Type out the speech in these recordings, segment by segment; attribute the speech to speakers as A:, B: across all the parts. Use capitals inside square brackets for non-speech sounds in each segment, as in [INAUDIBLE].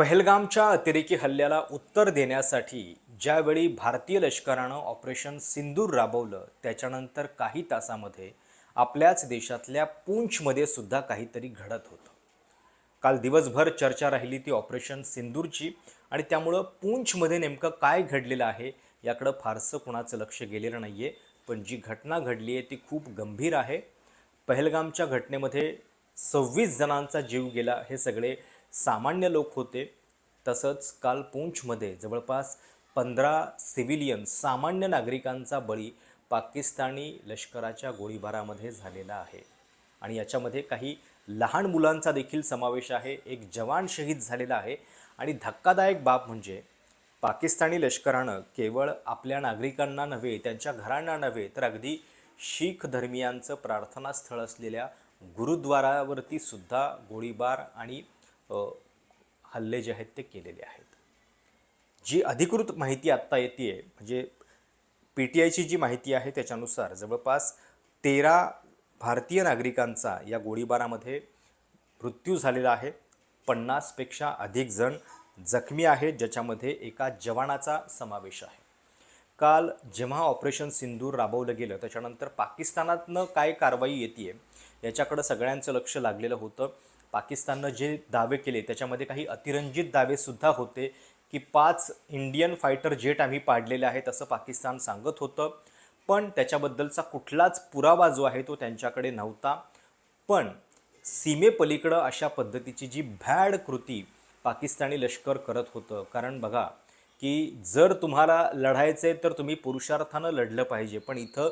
A: पहलगामच्या अतिरेकी हल्ल्याला उत्तर देण्यासाठी ज्यावेळी भारतीय लष्करानं ऑपरेशन सिंदूर राबवलं त्याच्यानंतर काही तासामध्ये आपल्याच देशातल्या पूंछमध्ये सुद्धा काहीतरी घडत होतं. काल दिवसभर चर्चा राहिली ती ऑपरेशन सिंदूरची आणि त्यामुळं पूंछमध्ये नेमकं काय घडलेलं आहे याकडं फारसं कुणाचं लक्ष गेलेलं नाही आहे पण जी घटना घडली आहे ती खूप गंभीर आहे. पहलगामच्या घटनेमध्ये सव्वीस जणांचा जीव गेला हे सगळे सामान्य लोक होते. तसंच काल पूंछमध्ये जवळपास पंधरा सिव्हिलियन सामान्य नागरिकांचा बळी पाकिस्तानी लष्कराच्या गोळीबारामध्ये झालेला आहे. आणि याच्यामध्ये काही लहान मुलांचा देखील समावेश आहे. एक जवान शहीद झालेला आहे. आणि धक्कादायक बाब म्हणजे पाकिस्तानी लष्करानं केवळ आपल्या नागरिकांना नव्हे त्यांच्या घरांना नव्हे तर अगदी शीख धर्मियांचं प्रार्थनास्थळ असलेल्या गुरुद्वारावरती सुद्धा गोळीबार आणि हल्ले जे आहेत ते केलेले आहेत. जी अधिकृत माहिती आत्ता येते आहे म्हणजे पी टी आयची जी माहिती आहे त्याच्यानुसार जवळपास तेरा भारतीय नागरिकांचा या गोळीबारामध्ये मृत्यू झालेला आहे. पन्नासपेक्षा अधिक जण जखमी आहेत ज्याच्यामध्ये एका जवानाचा समावेश आहे. काल जेव्हा ऑपरेशन सिंदूर राबवलं गेलं त्याच्यानंतर पाकिस्तानातनं काय कारवाई येते याच्याकडं सगळ्यांचं लक्ष लागलेलं होतं. पाकिस्ताननं जे दावे केले त्याच्यामध्ये काही अतिरंजित दावेसुद्धा होते की पाच इंडियन फायटर जेट आम्ही पाडलेले आहेत असं पाकिस्तान सांगत होतं. पण त्याच्याबद्दलचा कुठलाच पुरावा जो आहे तो त्यांच्याकडे नव्हता. पण सीमेपलीकडं अशा पद्धतीची जी भॅड कृती पाकिस्तानी लष्कर करत होतं कारण बघा की जर तुम्हाला लढायचं आहे तर तुम्ही पुरुषार्थानं लढलं पाहिजे. पण इथं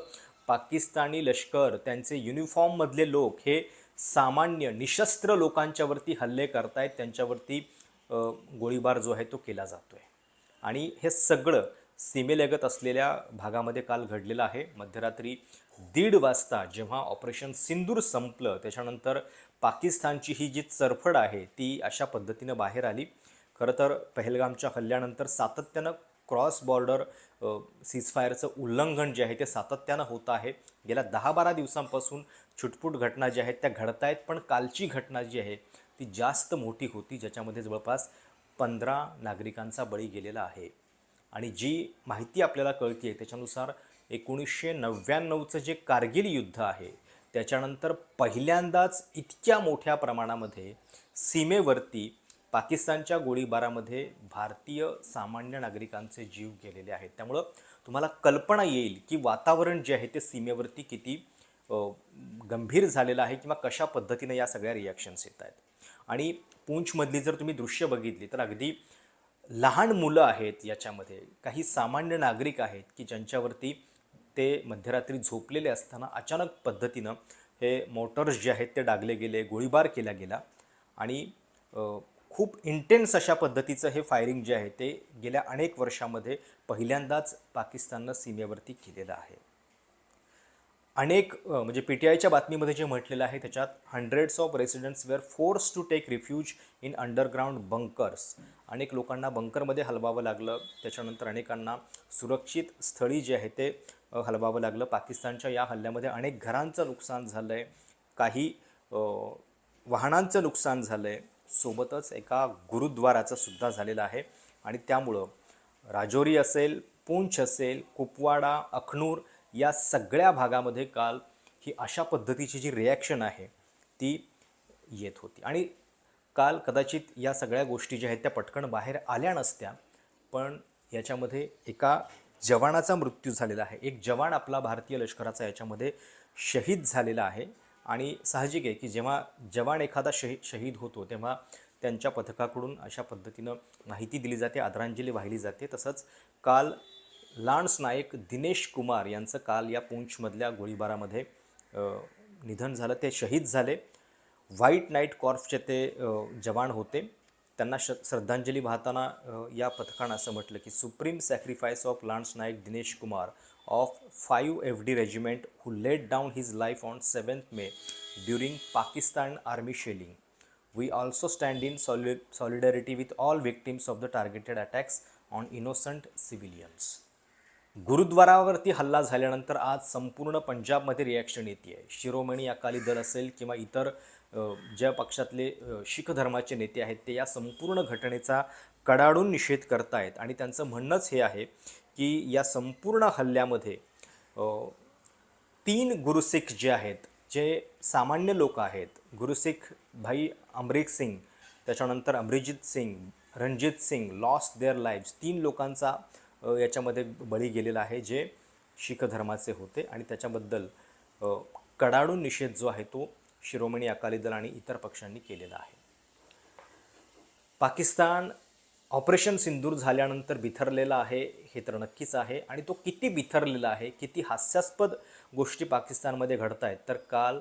A: पाकिस्तानी लष्कर त्यांचे युनिफॉर्ममधले लोक हे सामान्य निशस्त्र लोकांच्यावरती हल्ले करतायत त्यांच्यावरती गोळीबार जो आहे तो केला जातो आहे आणि हे सगळं सीमेलगत असलेल्या भागामध्ये काल घडलेलं आहे. मध्यरात्री दीड वाजता जेव्हा ऑपरेशन सिंदूर संपलं त्याच्यानंतर पाकिस्तानची ही जी चरफड आहे ती अशा पद्धतीनं बाहेर आली. खरं तर पहलगामच्या हल्ल्यानंतर सातत्यानं क्रॉस बॉर्डर सीजफायरचं उल्लंघन जे आहे ते सातत्यानं होत आहे. गेल्या दहा बारा दिवसांपासून छुटपुट घटना ज्या आहेत त्या घडत आहेत पण कालची घटना जी आहे ती जास्त मोठी होती ज्याच्यामध्ये जवळपास पंधरा नागरिकांचा बळी गेलेला आहे. आणि जी माहिती आपल्याला कळते त्याच्यानुसार एकोणीसशे नव्याण्णवचं जे कारगिल युद्ध आहे त्याच्यानंतर पहिल्यांदाच इतक्या मोठ्या प्रमाणामध्ये सीमेवरती पाकिस्तानच्या गोळीबारामध्ये भारतीय सामान्य नागरिकांचे जीव गेलेले आहेत. त्यामुळं तुम्हाला कल्पना येईल की वातावरण जे आहे ते सीमेवरती किती गंभीर झालेलं आहे किंवा कशा पद्धतीने या सगळ्या रिॲक्शन्स येत आहेत? आणि पूंछमधली जर तुम्ही दृश्य बघितली तर अगदी लहान मुलं आहेत याच्यामध्ये काही सामान्य नागरिक आहेत की ज्यांच्यावरती ते मध्यरात्री झोपलेले असताना अचानक पद्धतीनं हे मोटर्स जे आहेत ते डागले गेले गोळीबार केला गेला आणि खूप इंटेन्स अशा पद्धतीचं हे फायरिंग जे आहे ते गेल्या अनेक वर्षामध्ये पहिल्यांदाच पाकिस्ताननं सीमेवरती केलेलं आहे. अनेक म्हणजे पी टी आयच्या बातमीमध्ये जे म्हटलेलं आहे त्याच्यात hundreds of residents were forced to take refuge in underground bunkers अनेक लोकांना बंकरमध्ये हलवावं लागलं. त्याच्यानंतर अनेकांना सुरक्षित स्थळी जे आहे ते हलवावं लागलं. पाकिस्तानच्या या हल्ल्यामध्ये अनेक घरांचं नुकसान झालं आहे काही वाहनांचं नुकसान झालं आहे सोबतच एका गुरुद्वाराचं सुद्धा झालेलं आहे. आणि त्यामुळं राजौरी असेल पूंछ असेल कुपवाडा अखनूर या सगळ्या भागामध्ये काल ही अशा पद्धतीची जी रिॲक्शन आहे ती येत होती. आणि काल कदाचित या सगळ्या गोष्टी ज्या आहेत त्या पटकन बाहेर आल्या नसत्या पण याच्यामध्ये एका जवानाचा मृत्यू झालेला आहे. एक जवान आपला भारतीय लष्कराचा याच्यामध्ये शहीद झालेला आहे. आणि साहजिक आहे की जेव्हा जवान एखादा शहीद शहीद होतो तेव्हा त्यांच्या पथकाकडून अशा पद्धतीनं माहिती दिली जाते आदरांजली वाहिली जाते. तसंच काल लांड्स नायक दिनेश कुमार यांचं काल या पूंछमधल्या गोळीबारामध्ये निधन झालं. ते शहीद झाले. व्हाईट नाईट कॉर्प्सचे ते जवान होते. त्यांना श श्रद्धांजली वाहताना या पथकानं असं म्हटलं की supreme sacrifice of lance Naik Dinesh Kumar of five F D regiment who laid down his life on seventh May during Pakistan army shelling. We also stand in soli solidarity with all victims of the targeted attacks on innocent civilians. गुरुद्वारावरती हल्ला झाल्यानंतर आज संपूर्ण पंजाबमध्ये reaction येते आहे शिरोमणी अकाली दल असेल किंवा इतर ज्या पक्षातले शीख धर्माचे नेते आहेत ते या संपूर्ण घटनेचा कडाडून निषेध करतायत. आणि त्यांचं म्हणणंच हे आहे की या संपूर्ण हल्ल्यामध्ये तीन गुरुसिख जे आहेत जे सामान्य लोक आहेत गुरुसिख भाई अमरीक सिंग त्याच्यानंतर Amarjit Singh Ranjit Singh lost their lives तीन लोकांचा याच्यामध्ये बळी गेलेला आहे जे शीख धर्माचे होते आणि त्याच्याबद्दल कडाडून निषेध जो आहे तो शिरोमणी अकाली दल आणि इतर पक्षांनी केलेला आहे. पाकिस्तान ऑपरेशन सिंदूर झाल्यानंतर बिथरलेला आहे हे तर नक्कीच आहे आणि तो किती बिथरलेला आहे किती हास्यास्पद गोष्टी पाकिस्तानमध्ये घडत आहेत तर काल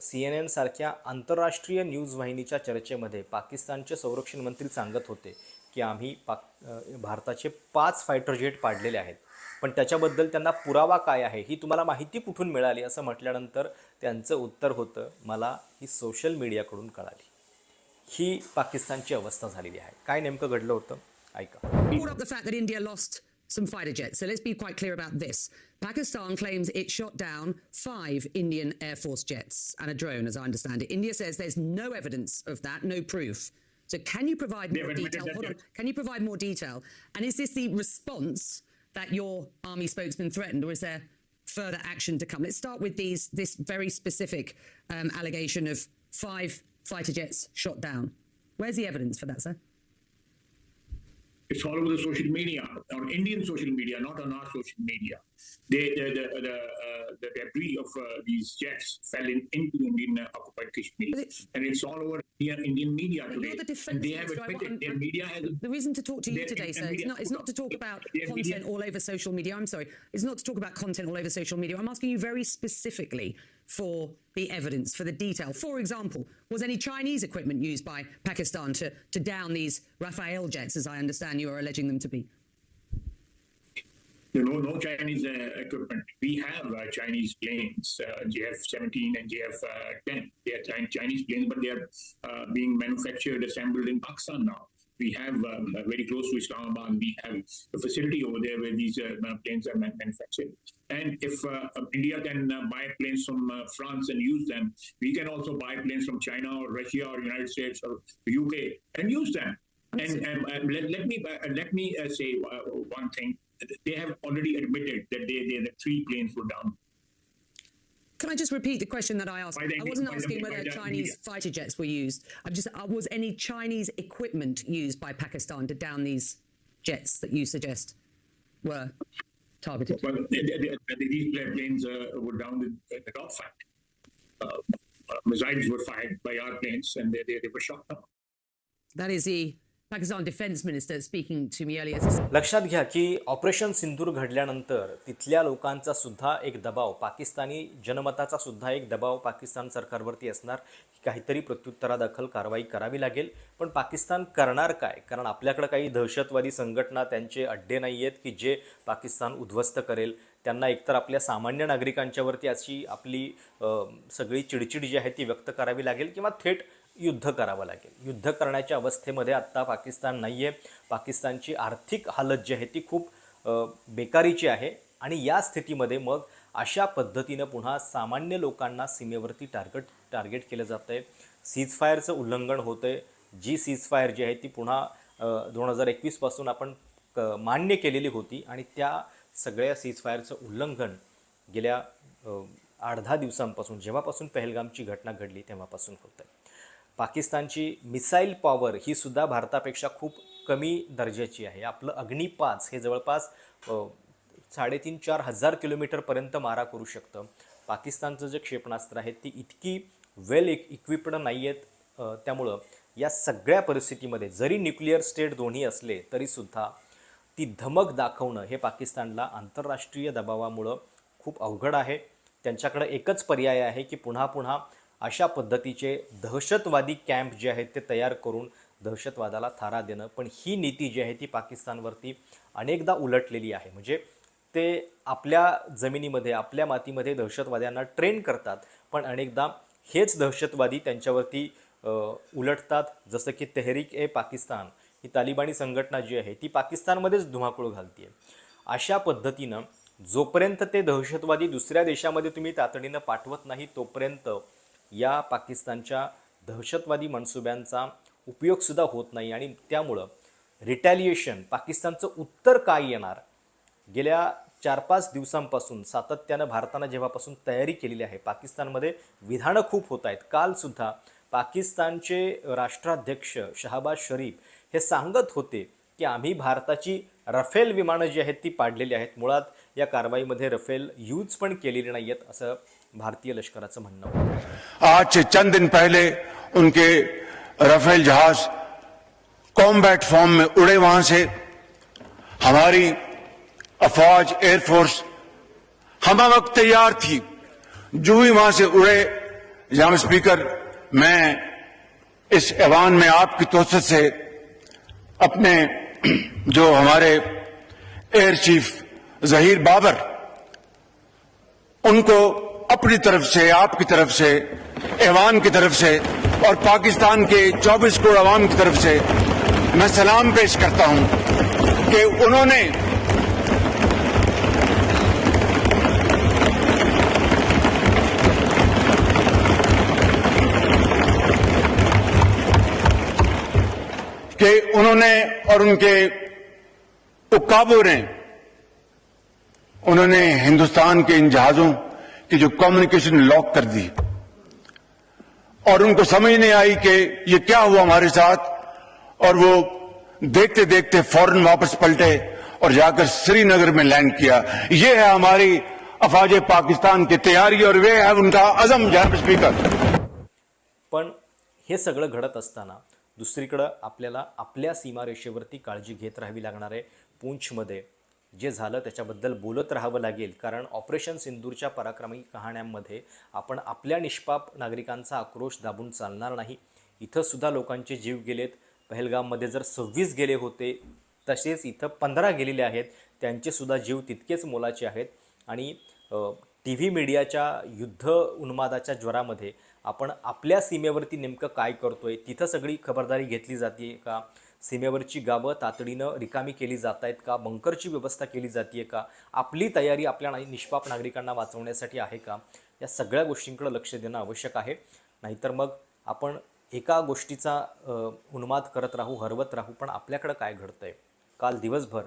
A: सी एन एनसारख्या आंतरराष्ट्रीय न्यूज वाहिनीच्या चर्चेमध्ये पाकिस्तानचे संरक्षण मंत्री सांगत होते की आम्ही पाक भारताचे पाच फायटर जेट पाडलेले आहेत पण त्याच्याबद्दल त्यांना पुरावा काय आहे ही तुम्हाला माहिती कुठून मिळाली असं म्हटल्यानंतर त्यांचं उत्तर होतं मला ही सोशल मीडियाकडून कळाली ही पाकिस्तानची अवस्था झालेली आहे काय नेमकं घडलं होतं ऐका
B: some fighter jets. So let's be quite clear about this. Pakistan claims it shot down five Indian Air Force jets and a drone, as I understand it. India says there's no evidence of that, no proof. So can you provide more
C: They've
B: detail? Hold on. Can you provide more detail? And is this the response that your army spokesman threatened, or is there further action to come? Let's start with these this very specific um, allegation of five fighter jets shot down. Where's the evidence for that, sir?
C: It's all over the social media, on Indian social media, not on our social media. They, the the the, uh, the debris of uh, these jets fell in, into Indian uh, occupied Kashmir,
B: it-
C: and it's all over Indian, Indian media today.
B: the
C: and they have admitted their media has.
B: The reason to talk to you today, sir, is not, is not to talk about content
C: media-
B: all over social media. I'm sorry. It's not to talk about content all over social media. I'm asking you very specifically for the evidence, for the detail. For example, was any Chinese equipment used by Pakistan to, to down these Rafael jets, as I understand you are alleging them to be?
C: There no no Chinese uh, equipment. We have uh, Chinese planes, uh, JF-17 and JF-10. They are Chinese planes, but they are uh, being manufactured, assembled in Pakistan now. We have um, uh, very close to Islamabad. We have a facility over there where these uh, planes are manufactured. And if uh, India can uh, buy planes from uh, France and use them, we can also buy planes from China or Russia or United States or UK and use them. And um, let, let me uh, let me uh, say uh, one thing. They have already admitted that they, they the three planes were down.
B: Can I just repeat the question that I asked? I wasn't asking whether
C: the
B: Chinese fighter jets were used. I'm just, uh, was any Chinese equipment used by Pakistan to down these jets that you suggest were targeted?
C: Well, the- the- the- these planes uh, were down with the top fight. Uh, uh, missiles were fired by our planes, and they, they, they were shot down.
B: That is the Pakistan defence minister speaking to me
A: लक्षात घ्या की operation सिंदूर घडल्यानंतर तिथल्या लोकांचा सुद्धा एक दबाव पाकिस्तानी जनमताचा सुद्धा एक दबाव पाकिस्तान सरकारवरती असणार की काहीतरी प्रत्युत्तरादाखल कारवाई करावी लागेल. पण पाकिस्तान करणार काय? कारण आपल्याकडे काही दहशतवादी संघटना त्यांचे अड्डे नाही आहेत की जे पाकिस्तान उद्ध्वस्त करेल. त्यांना एकतर आपल्या सामान्य नागरिकांच्यावरती अशी आपली सगळी चिडचिड जी आहे ती व्यक्त करावी लागेल किंवा थेट युद्ध करावं लागेल. युद्ध करण्याच्या अवस्थेमध्ये आत्ता पाकिस्तान नाही आहे पाकिस्तानची आर्थिक हालत जी आहे ती खूप बेकारीची आहे आणि या स्थितीमध्ये मग अशा पद्धतीनं पुन्हा सामान्य लोकांना सीमेवरती टार्गेट टार्गेट केलं जातं आहे सीजफायरचं उल्लंघन होतं आहे जी सीजफायर जी आहे ती पुन्हा दोन हजार एकवीसपासून आपण क मान्य केलेली होती आणि त्या सगळ्या सीजफायरचं उल्लंघन गेल्या आठ दहा दिवसांपासून जेव्हापासून पहलगामची घटना घडली तेव्हापासून होतं आहे पाकिस्तानची मिसाईल पॉवर ही सुद्धा भारतापेक्षा खूप कमी दर्जाची आहे. आपलं अग्नी पाच हे जवळपास साडेतीन चार हजार किलोमीटरपर्यंत मारा करू शकतं. पाकिस्तानचं जे क्षेपणास्त्र आहे ती इतकी वेल इक इक्विप्ड नाही आहेत त्यामुळं या सगळ्या परिस्थितीमध्ये जरी न्यूक्लिअर स्टेट दोन्ही असले तरीसुद्धा ती धमक दाखवणं हे पाकिस्तानला आंतरराष्ट्रीय दबावामुळं खूप अवघड आहे. त्यांच्याकडे एकच पर्याय आहे की पुन्हा पुन्हा अशा पद्धतीचे दहशतवादी कॅम्प जे आहेत ते तयार करून दहशतवादाला थारा देणं. पण ही नीती जी आहे ती पाकिस्तानवरती अनेकदा उलटलेली आहे. म्हणजे ते आपल्या जमिनीमध्ये आपल्या मातीमध्ये दहशतवाद्यांना ट्रेन करतात पण अनेकदा हेच दहशतवादी त्यांच्यावरती उलटतात. जसं की तेहरीक ए पाकिस्तान ही तालिबानी संघटना जी आहे ती पाकिस्तानमध्येच धुमाकूळ घालते अशा पद्धतीनं जोपर्यंत ते दहशतवादी दुसऱ्या देशामध्ये तुम्ही तातडीनं पाठवत नाही तोपर्यंत या पाकिस्तानच्या दहशतवादी मनसुब्यांचा उपयोगसुद्धा होत नाही आणि त्यामुळं रिटॅलिएशन पाकिस्तानचं उत्तर काय येणार? गेल्या चार पाच दिवसांपासून सातत्यानं भारतानं जेव्हापासून तयारी केलेली आहे पाकिस्तानमध्ये विधानं खूप होत आहेत. कालसुद्धा पाकिस्तानचे राष्ट्राध्यक्ष शहाबाज शरीफ हे सांगत होते की आम्ही भारताची रफेल विमानं जी आहेत ती पाडलेली आहेत. मुळात या कारवाईमध्ये रफेल यूज़ पण केलेली नाही आहेत असं भारतीय लष्कराचं म्हणणं
D: आज से चंद दिन पहले उनके रफेल जहाज़ कॉम्बैट फॉर्म में उड़े, वहाँ से हमारी अफवाज एयरफोर्स हम वक्त तैयार थी। जो ही वहाँ से उड़े जाम स्पीकर मैं इस ऐवान में आपकी तोसत से अपने [CLEARS THROAT] जो हमारे एयर चीफ जहीर बाबर, उनको अपनी तरफ़ से, आपकी तरफ़ से, ऐवान की तरफ़ से और पाकिस्तान के 24 करोड़ आवाम की तरफ़ से मैं सलाम पेश करता हूँ कि उन्होंने कि उन्होंने और उनके उकाबों ने उन्होंने हिंदुस्तान के इन जहाजों की जो कम्युनिकेशन लॉक कर दी। और उनको समझ नहीं आई कि ये क्या हुआ हमारे साथ, और वो देखते देखते फ़ौरन वापस पलटे और जाकर श्रीनगर में लैंड किया। ये है हमारी अफाज पाकिस्तान की तैयारी, और वे है उनका अजम जनाब स्पीकर
A: पण हे सगळं घडत असताना दुसरीकडं आपल्याला आपल्या सीमारेषेवरती काळजी घेत राहावी लागणार आहे. पूंछमध्ये जे झालं त्याच्याबद्दल बोलत राहावं लागेल. कारण ऑपरेशन सिंदूरच्या पराक्रमी कहाण्यांमध्ये आपण आपल्या निष्पाप नागरिकांचा आक्रोश दाबून चालणार नाही. इथंसुद्धा लोकांचे जीव गेलेत. पहलगाममध्ये जर सव्वीस गेले होते तसेच इथं पंधरा गेलेले आहेत त्यांचेसुद्धा जीव तितकेच मोलाचे आहेत. आणि टी व्ही मीडियाच्या युद्ध उन्मादाच्या ज्वरामध्ये आपण आपल्या सीमेवरती नेमकं काय करतोय तिथं सगळी खबरदारी घेतली जाते का? सीमेवरची गावं तातडीनं रिकामी केली जात आहेत का? बंकरची व्यवस्था केली जाते का? आपली तयारी आपल्या निष्पाप नागरिकांना वाचवण्यासाठी आहे का? या सगळ्या गोष्टींकडे लक्ष देणं आवश्यक आहे. नाहीतर मग आपण एका गोष्टीचा उन्माद करत राहू हरवत राहू पण आपल्याकडं काय घडतंय? काल दिवसभर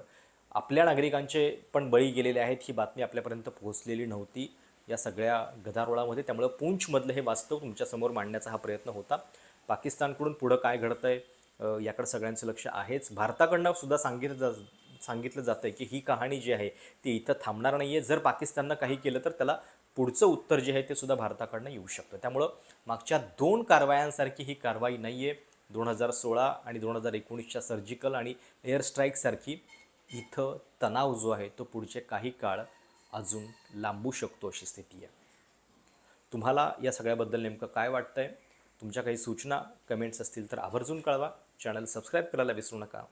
A: आपल्या नागरिकांचे पण बळी गेलेले आहेत ही बातमी आपल्यापर्यंत पोहोचलेली नव्हती या सगळ्या गदारोळामध्ये. त्यामुळं पूंछमधलं हे वास्तव तुमच्यासमोर मांडण्याचा हा प्रयत्न होता. पाकिस्तानकडून पुढं काय घडतंय? आहे याकडे सगळ्यांचं लक्ष आहेच. भारताकडनं सुद्धा सांगितलं जा सांगितलं जातं आहे की ही कहाणी जी आहे ती इथं थांबणार नाही आहे जर पाकिस्ताननं काही केलं तर त्याला पुढचं उत्तर जे आहे ते सुद्धा भारताकडनं येऊ शकतं. त्यामुळं मागच्या दोन कारवायांसारखी ही कारवाई नाही आहे दोन हजार सोळा आणि दोन हजार एकोणीसच्या सर्जिकल आणि एअर स्ट्राईकसारखी इथं तणाव जो आहे तो पुढचे काही काळ अजून लांबू शकतो अशी स्थिती आहे. तुम्हाला या सगळ्याबद्दल नेमकं काय वाटतं आहे तुमच्या काही सूचना कमेंट्स असतील तर आवर्जून कळवा. चॅनल सबस्क्राईब करायला विसरू नका.